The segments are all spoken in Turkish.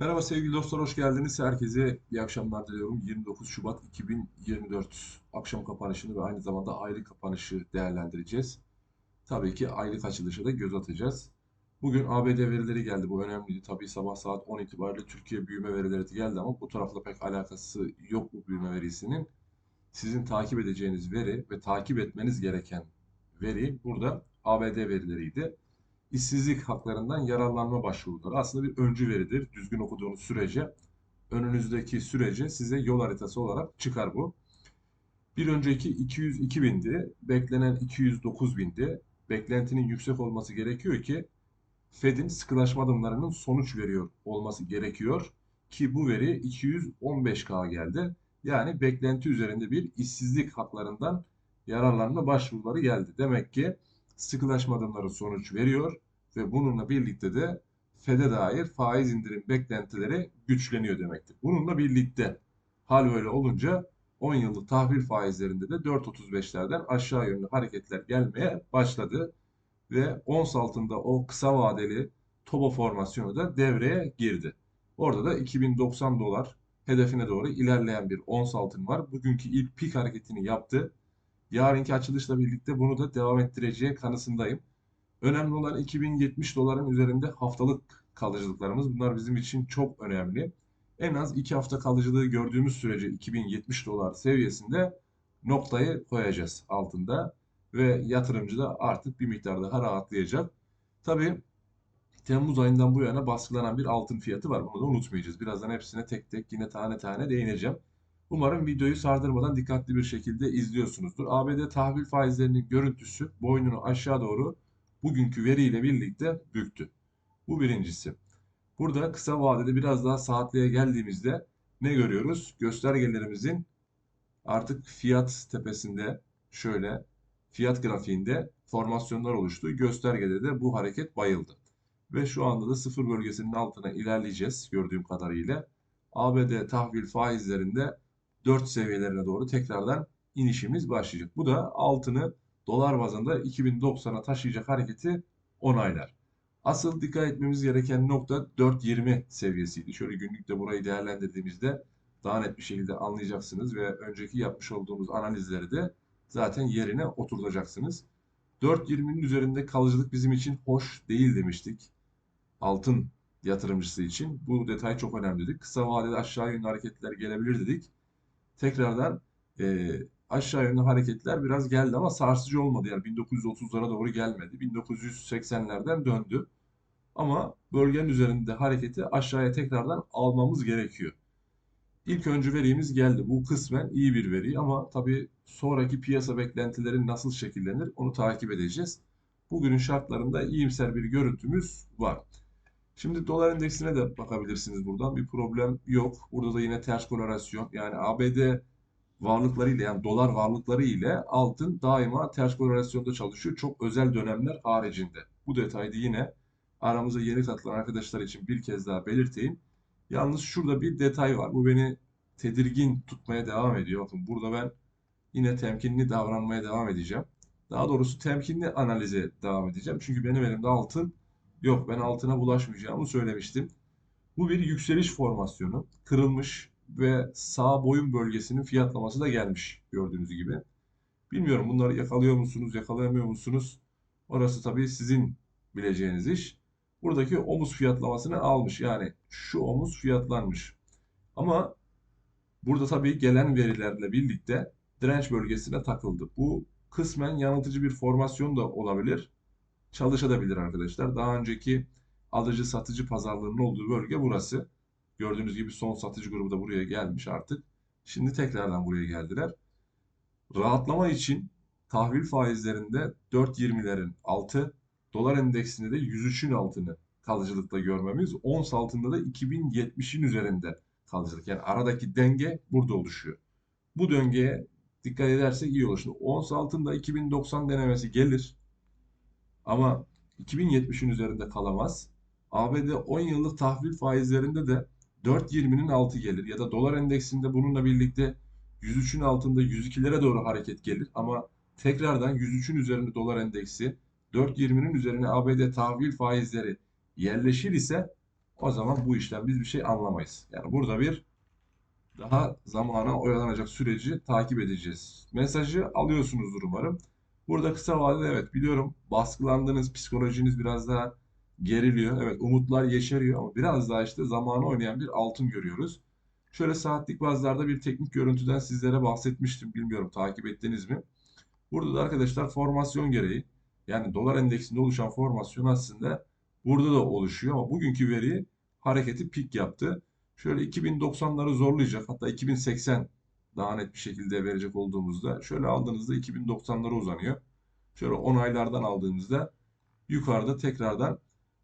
Merhaba sevgili dostlar, hoş geldiniz. Herkese iyi akşamlar diliyorum. 29 Şubat 2024 akşam kapanışını ve aynı zamanda aylık kapanışı değerlendireceğiz. Tabii ki aylık açılışa da göz atacağız. Bugün ABD verileri geldi. Bu önemliydi. Tabii sabah saat 10 itibariyle Türkiye büyüme verileri de geldi ama bu tarafla pek alakası yok bu büyüme verisinin. Sizin takip edeceğiniz veri ve takip etmeniz gereken veri burada ABD verileriydi işsizlik haklarından yararlanma başvuruları aslında bir öncü veridir. Düzgün okuduğunuz sürece önünüzdeki sürece size yol haritası olarak çıkar bu. Bir önceki 202 bindi, beklenen 209 bindi. Beklentinin yüksek olması gerekiyor ki Fed'in sıkılaşma adımlarının sonuç veriyor olması gerekiyor ki bu veri 215K geldi. Yani beklenti üzerinde bir işsizlik haklarından yararlanma başvuruları geldi. Demek ki sıkılaşma adımları sonuç veriyor ve bununla birlikte de FED'e dair faiz indirim beklentileri güçleniyor demektir. Bununla birlikte hal böyle olunca 10 yıllık tahvil faizlerinde de 4.35'lerden aşağı yönlü hareketler gelmeye başladı ve ons altında o kısa vadeli TOBA formasyonu da devreye girdi. Orada da 2090 dolar hedefine doğru ilerleyen bir ons altın var. Bugünkü ilk pik hareketini yaptı. Yarınki açılışla birlikte bunu da devam ettireceği kanısındayım. Önemli olan 2070 doların üzerinde haftalık kalıcılıklarımız. Bunlar bizim için çok önemli. En az 2 hafta kalıcılığı gördüğümüz sürece 2070 dolar seviyesinde noktayı koyacağız altında. Ve yatırımcı da artık bir miktar daha rahatlayacak. Tabii Temmuz ayından bu yana baskılanan bir altın fiyatı var. Bunu da unutmayacağız. Birazdan hepsine tek tek yine tane tane değineceğim. Umarım videoyu sardırmadan dikkatli bir şekilde izliyorsunuzdur. ABD tahvil faizlerinin görüntüsü boynunu aşağı doğru bugünkü veriyle birlikte büktü. Bu birincisi. Burada kısa vadede biraz daha saatliğe geldiğimizde ne görüyoruz? Göstergelerimizin artık fiyat tepesinde şöyle fiyat grafiğinde formasyonlar oluştu. Göstergede de bu hareket bayıldı. Ve şu anda da sıfır bölgesinin altına ilerleyeceğiz gördüğüm kadarıyla. ABD tahvil faizlerinde 4 seviyelerine doğru tekrardan inişimiz başlayacak. Bu da altını dolar bazında 2090'a taşıyacak hareketi onaylar. Asıl dikkat etmemiz gereken nokta 4.20 seviyesiydi. Şöyle günlükte burayı değerlendirdiğimizde daha net bir şekilde anlayacaksınız ve önceki yapmış olduğumuz analizleri de zaten yerine oturtacaksınız. 4.20'nin üzerinde kalıcılık bizim için hoş değil demiştik. Altın yatırımcısı için. Bu detay çok önemli dedik. Kısa vadede aşağı yönlü hareketler gelebilir dedik. Tekrardan e, aşağı yönlü hareketler biraz geldi ama sarsıcı olmadı. Yani 1930'lara doğru gelmedi. 1980'lerden döndü. Ama bölgenin üzerinde hareketi aşağıya tekrardan almamız gerekiyor. İlk önce verimiz geldi. Bu kısmen iyi bir veri ama tabii sonraki piyasa beklentileri nasıl şekillenir onu takip edeceğiz. Bugünün şartlarında iyimser bir görüntümüz var. Şimdi dolar endeksine de bakabilirsiniz buradan. Bir problem yok. Burada da yine ters korelasyon. Yani ABD varlıklarıyla yani dolar varlıkları ile altın daima ters korelasyonda çalışıyor. Çok özel dönemler haricinde. Bu detayda yine aramıza yeni katılan arkadaşlar için bir kez daha belirteyim. Yalnız şurada bir detay var. Bu beni tedirgin tutmaya devam ediyor. Bakın burada ben yine temkinli davranmaya devam edeceğim. Daha doğrusu temkinli analize devam edeceğim. Çünkü benim elimde altın yok. Ben altına bulaşmayacağımı söylemiştim. Bu bir yükseliş formasyonu. Kırılmış ve sağ boyun bölgesinin fiyatlaması da gelmiş gördüğünüz gibi. Bilmiyorum bunları yakalıyor musunuz, yakalayamıyor musunuz? Orası tabii sizin bileceğiniz iş. Buradaki omuz fiyatlamasını almış. Yani şu omuz fiyatlanmış. Ama burada tabii gelen verilerle birlikte direnç bölgesine takıldı. Bu kısmen yanıltıcı bir formasyon da olabilir. Çalışabilir arkadaşlar. Daha önceki alıcı satıcı pazarlığının olduğu bölge burası. Gördüğünüz gibi son satıcı grubu da buraya gelmiş artık. Şimdi tekrardan buraya geldiler. Rahatlama için tahvil faizlerinde 4.20'lerin altı, dolar endeksinde de 103'ün altını kalıcılıkla görmemiz, ons altında da 2070'in üzerinde kalıcılık. Yani aradaki denge burada oluşuyor. Bu döngeye dikkat edersek iyi olur. Şimdi ons altında 2090 denemesi gelir. Ama 2070'in üzerinde kalamaz. ABD 10 yıllık tahvil faizlerinde de 4.20'nin altı gelir ya da dolar endeksinde bununla birlikte 103'ün altında 102'lere doğru hareket gelir ama tekrardan 103'ün üzerinde dolar endeksi 4.20'nin üzerine ABD tahvil faizleri yerleşir ise o zaman bu işten biz bir şey anlamayız. Yani burada bir daha zamana oyalanacak süreci takip edeceğiz. Mesajı alıyorsunuzdur umarım. Burada kısa vadede evet biliyorum baskılandınız, psikolojiniz biraz daha geriliyor. Evet umutlar yeşeriyor ama biraz daha işte zamanı oynayan bir altın görüyoruz. Şöyle saatlik bazlarda bir teknik görüntüden sizlere bahsetmiştim. Bilmiyorum takip ettiniz mi? Burada da arkadaşlar formasyon gereği yani dolar endeksinde oluşan formasyon aslında burada da oluşuyor ama bugünkü veri hareketi pik yaptı. Şöyle 2090'ları zorlayacak hatta 2080 daha net bir şekilde verecek olduğumuzda şöyle aldığınızda 2090'lara uzanıyor. Şöyle 10 aylardan aldığımızda yukarıda tekrardan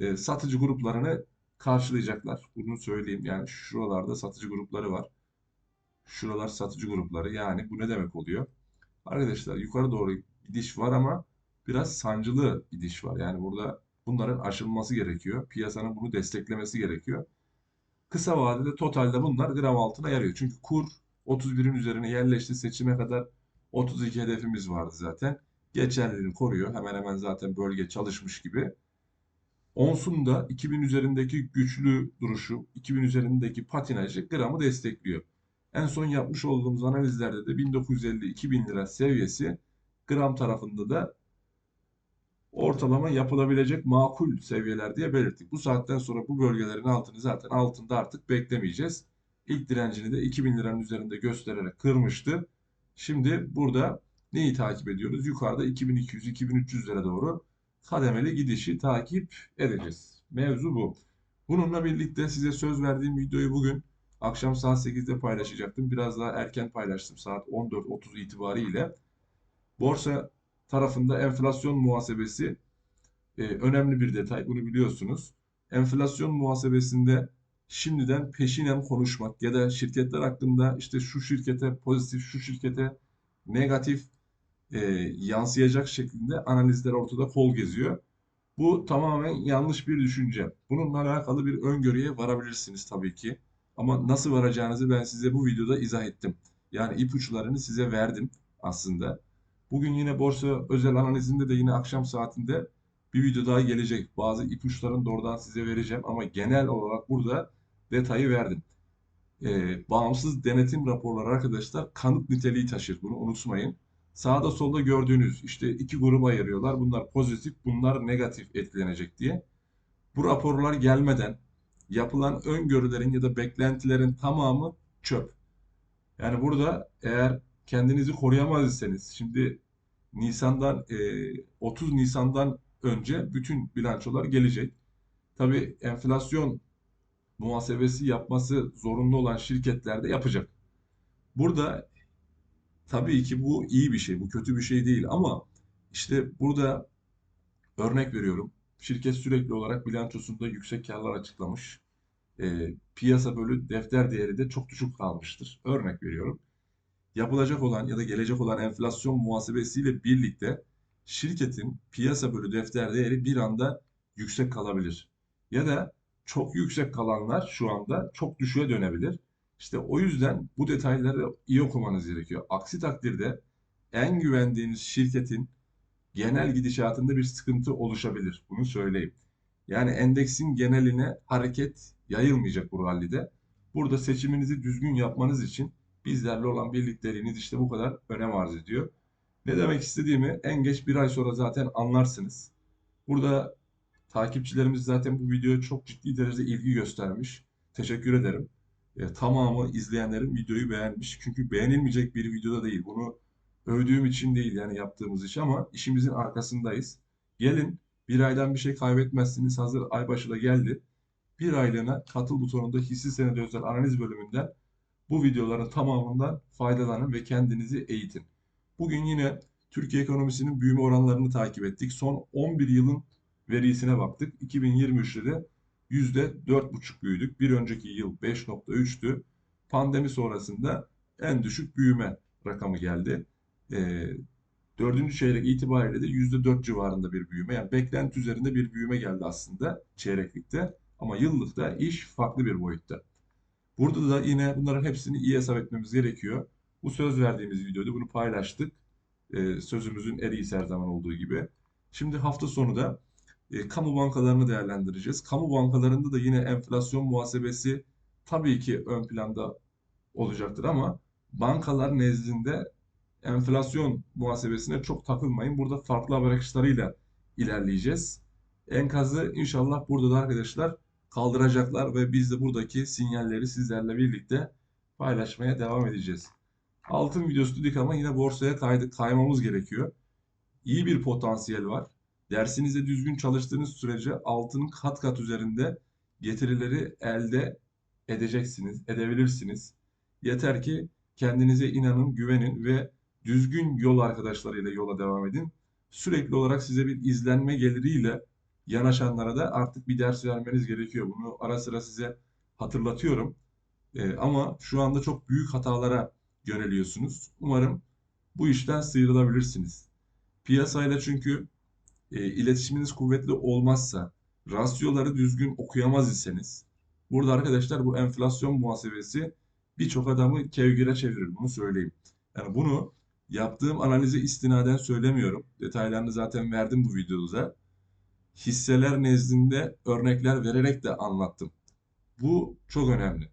e, satıcı gruplarını karşılayacaklar. Bunu söyleyeyim. Yani şuralarda satıcı grupları var. Şuralar satıcı grupları. Yani bu ne demek oluyor? Arkadaşlar yukarı doğru gidiş var ama biraz sancılı gidiş var. Yani burada bunların aşılması gerekiyor. Piyasanın bunu desteklemesi gerekiyor. Kısa vadede totalde bunlar gram altına yarıyor. Çünkü kur 31'in üzerine yerleşti. Seçime kadar 32 hedefimiz vardı zaten. Geçerliliğini koruyor. Hemen hemen zaten bölge çalışmış gibi. Onsun da 2000 üzerindeki güçlü duruşu, 2000 üzerindeki patinajı gramı destekliyor. En son yapmış olduğumuz analizlerde de 1950-2000 lira seviyesi gram tarafında da ortalama yapılabilecek makul seviyeler diye belirttik. Bu saatten sonra bu bölgelerin altını zaten altında artık beklemeyeceğiz. İlk direncini de 2000 liranın üzerinde göstererek kırmıştı. Şimdi burada neyi takip ediyoruz? Yukarıda 2200-2300 lira doğru kademeli gidişi takip edeceğiz. Mevzu bu. Bununla birlikte size söz verdiğim videoyu bugün akşam saat 8'de paylaşacaktım. Biraz daha erken paylaştım saat 14.30 itibariyle. Borsa tarafında enflasyon muhasebesi e, önemli bir detay. Bunu biliyorsunuz. Enflasyon muhasebesinde şimdiden peşinen konuşmak ya da şirketler hakkında işte şu şirkete pozitif, şu şirkete negatif e, yansıyacak şeklinde analizler ortada kol geziyor. Bu tamamen yanlış bir düşünce. Bununla alakalı bir öngörüye varabilirsiniz tabii ki. Ama nasıl varacağınızı ben size bu videoda izah ettim. Yani ipuçlarını size verdim aslında. Bugün yine borsa özel analizinde de yine akşam saatinde bir video daha gelecek. Bazı ipuçlarını doğrudan size vereceğim ama genel olarak burada detayı verdim. Ee, bağımsız denetim raporları arkadaşlar kanıt niteliği taşır. Bunu unutmayın. Sağda solda gördüğünüz işte iki gruba ayırıyorlar. Bunlar pozitif, bunlar negatif etkilenecek diye. Bu raporlar gelmeden yapılan öngörülerin ya da beklentilerin tamamı çöp. Yani burada eğer kendinizi koruyamaz iseniz şimdi Nisan'dan e, 30 Nisan'dan önce bütün bilançolar gelecek. Tabii enflasyon muhasebesi yapması zorunlu olan şirketler de yapacak. Burada tabii ki bu iyi bir şey, bu kötü bir şey değil ama işte burada örnek veriyorum. Şirket sürekli olarak bilançosunda yüksek karlar açıklamış. E, piyasa bölü defter değeri de çok düşük kalmıştır. Örnek veriyorum yapılacak olan ya da gelecek olan enflasyon muhasebesiyle birlikte şirketin piyasa bölü defter değeri bir anda yüksek kalabilir. Ya da çok yüksek kalanlar şu anda çok düşüğe dönebilir. İşte o yüzden bu detayları iyi okumanız gerekiyor. Aksi takdirde en güvendiğiniz şirketin genel gidişatında bir sıkıntı oluşabilir. Bunu söyleyeyim. Yani endeksin geneline hareket yayılmayacak bu rallide. Burada seçiminizi düzgün yapmanız için bizlerle olan birlikleriniz işte bu kadar önem arz ediyor. Ne demek istediğimi en geç bir ay sonra zaten anlarsınız. Burada takipçilerimiz zaten bu videoya çok ciddi derecede ilgi göstermiş. Teşekkür ederim. E, tamamı izleyenlerin videoyu beğenmiş. Çünkü beğenilmeyecek bir videoda değil. Bunu övdüğüm için değil yani yaptığımız iş ama işimizin arkasındayız. Gelin bir aydan bir şey kaybetmezsiniz. Hazır ay başı da geldi. Bir aylığına katıl butonunda hisse senedi özel analiz bölümünden bu videoların tamamından faydalanın ve kendinizi eğitin. Bugün yine Türkiye ekonomisinin büyüme oranlarını takip ettik. Son 11 yılın verisine baktık. 2023'te de %4,5 büyüdük. Bir önceki yıl 5,3'tü. Pandemi sonrasında en düşük büyüme rakamı geldi. E, dördüncü çeyrek itibariyle de %4 civarında bir büyüme. Yani beklenti üzerinde bir büyüme geldi aslında çeyreklikte. Ama yıllıkta iş farklı bir boyutta. Burada da yine bunların hepsini iyi hesap etmemiz gerekiyor. Bu söz verdiğimiz videoda bunu paylaştık. Ee, sözümüzün eriği her zaman olduğu gibi. Şimdi hafta sonu da E, kamu bankalarını değerlendireceğiz. Kamu bankalarında da yine enflasyon muhasebesi tabii ki ön planda olacaktır ama bankalar nezdinde enflasyon muhasebesine çok takılmayın. Burada farklı haber akışlarıyla ilerleyeceğiz. Enkazı inşallah burada da arkadaşlar kaldıracaklar ve biz de buradaki sinyalleri sizlerle birlikte paylaşmaya devam edeceğiz. Altın videosu dedik ama yine borsaya kaydı, kaymamız gerekiyor. İyi bir potansiyel var. Dersinizde düzgün çalıştığınız sürece altının kat kat üzerinde getirileri elde edeceksiniz, edebilirsiniz. Yeter ki kendinize inanın, güvenin ve düzgün yol arkadaşlarıyla yola devam edin. Sürekli olarak size bir izlenme geliriyle yanaşanlara da artık bir ders vermeniz gerekiyor. Bunu ara sıra size hatırlatıyorum. Ee, ama şu anda çok büyük hatalara yöneliyorsunuz. Umarım bu işten sıyrılabilirsiniz. Piyasayla çünkü e, iletişiminiz kuvvetli olmazsa, rasyoları düzgün okuyamaz iseniz, burada arkadaşlar bu enflasyon muhasebesi birçok adamı kevgire çevirir. Bunu söyleyeyim. Yani bunu yaptığım analize istinaden söylemiyorum. Detaylarını zaten verdim bu videoda. Hisseler nezdinde örnekler vererek de anlattım. Bu çok önemli.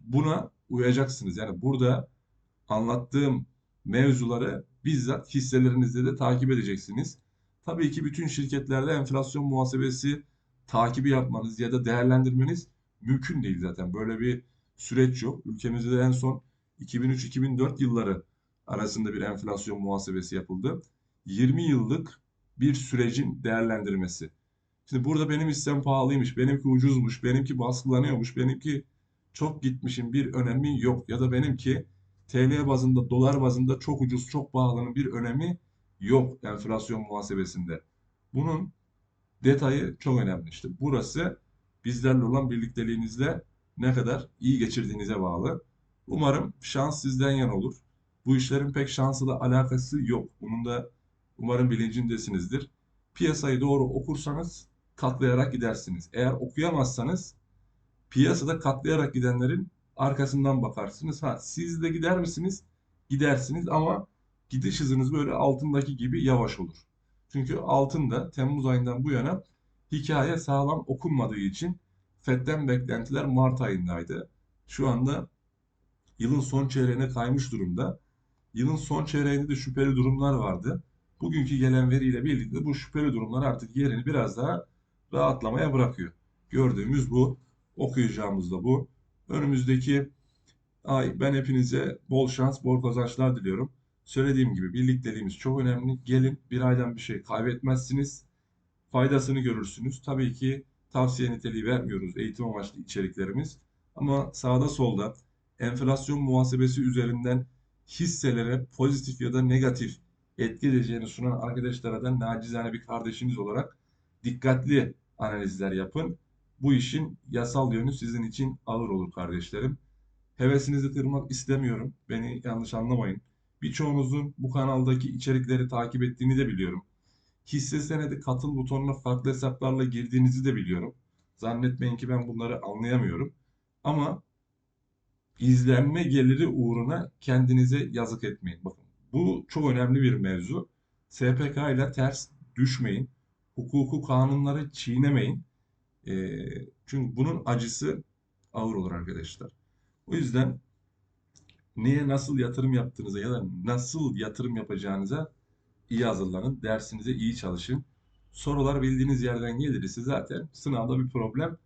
Buna uyacaksınız. Yani burada anlattığım mevzuları bizzat hisselerinizde de takip edeceksiniz. Tabii ki bütün şirketlerde enflasyon muhasebesi takibi yapmanız ya da değerlendirmeniz mümkün değil zaten. Böyle bir süreç yok. Ülkemizde de en son 2003-2004 yılları arasında bir enflasyon muhasebesi yapıldı. 20 yıllık bir sürecin değerlendirmesi. Şimdi burada benim hissem pahalıymış, benimki ucuzmuş, benimki baskılanıyormuş, benimki çok gitmişin bir önemi yok. Ya da benimki TL bazında, dolar bazında çok ucuz, çok pahalının bir önemi yok enflasyon muhasebesinde. Bunun detayı çok önemli. İşte burası bizlerle olan birlikteliğinizle ne kadar iyi geçirdiğinize bağlı. Umarım şans sizden yana olur. Bu işlerin pek şansla alakası yok. Bunun da umarım bilincindesinizdir. Piyasayı doğru okursanız katlayarak gidersiniz. Eğer okuyamazsanız piyasada katlayarak gidenlerin arkasından bakarsınız. Ha siz de gider misiniz? Gidersiniz ama gidiş hızınız böyle altındaki gibi yavaş olur. Çünkü altında Temmuz ayından bu yana hikaye sağlam okunmadığı için FED'den beklentiler Mart ayındaydı. Şu anda yılın son çeyreğine kaymış durumda. Yılın son çeyreğinde de şüpheli durumlar vardı. Bugünkü gelen veriyle birlikte bu şüpheli durumlar artık yerini biraz daha rahatlamaya bırakıyor. Gördüğümüz bu, okuyacağımız da bu. Önümüzdeki ay ben hepinize bol şans, bol kazançlar diliyorum. Söylediğim gibi birlikteliğimiz çok önemli. Gelin bir aydan bir şey kaybetmezsiniz. Faydasını görürsünüz. Tabii ki tavsiye niteliği vermiyoruz eğitim amaçlı içeriklerimiz. Ama sağda solda enflasyon muhasebesi üzerinden hisselere pozitif ya da negatif etki edeceğini sunan arkadaşlara da nacizane bir kardeşiniz olarak dikkatli analizler yapın. Bu işin yasal yönü sizin için ağır olur kardeşlerim. Hevesinizi kırmak istemiyorum. Beni yanlış anlamayın. Birçoğunuzun bu kanaldaki içerikleri takip ettiğini de biliyorum. Hisse senedi katıl butonuna farklı hesaplarla girdiğinizi de biliyorum. Zannetmeyin ki ben bunları anlayamıyorum. Ama izlenme geliri uğruna kendinize yazık etmeyin. Bakın bu çok önemli bir mevzu. SPK ile ters düşmeyin. Hukuku, kanunları çiğnemeyin. E, çünkü bunun acısı ağır olur arkadaşlar. O yüzden neye nasıl yatırım yaptığınıza ya da nasıl yatırım yapacağınıza iyi hazırlanın. Dersinize iyi çalışın. Sorular bildiğiniz yerden gelirse zaten sınavda bir problem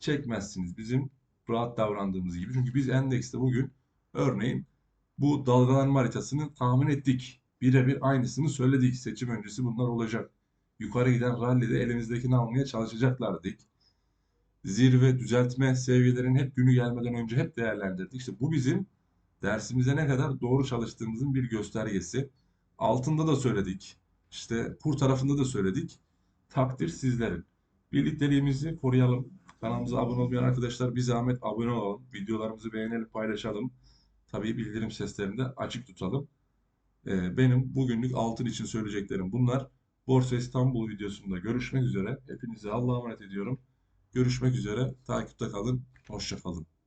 çekmezsiniz. Bizim rahat davrandığımız gibi. Çünkü biz endekste bugün örneğin bu dalgalanma haritasını tahmin ettik. Birebir aynısını söyledik. Seçim öncesi bunlar olacak. Yukarı giden rallide elimizdekini almaya çalışacaklar dedik. Zirve, düzeltme seviyelerin hep günü gelmeden önce hep değerlendirdik. İşte bu bizim dersimize ne kadar doğru çalıştığımızın bir göstergesi. Altında da söyledik. İşte kur tarafında da söyledik. Takdir sizlerin. Birlikteliğimizi koruyalım. Kanalımıza abone olmayan arkadaşlar bir zahmet abone olalım. Videolarımızı beğenelim, paylaşalım. Tabii bildirim seslerini de açık tutalım. Ee, benim bugünlük altın için söyleyeceklerim bunlar. Borsa İstanbul videosunda görüşmek üzere. Hepinize Allah'a emanet ediyorum. Görüşmek üzere. Takipte kalın. Hoşça kalın.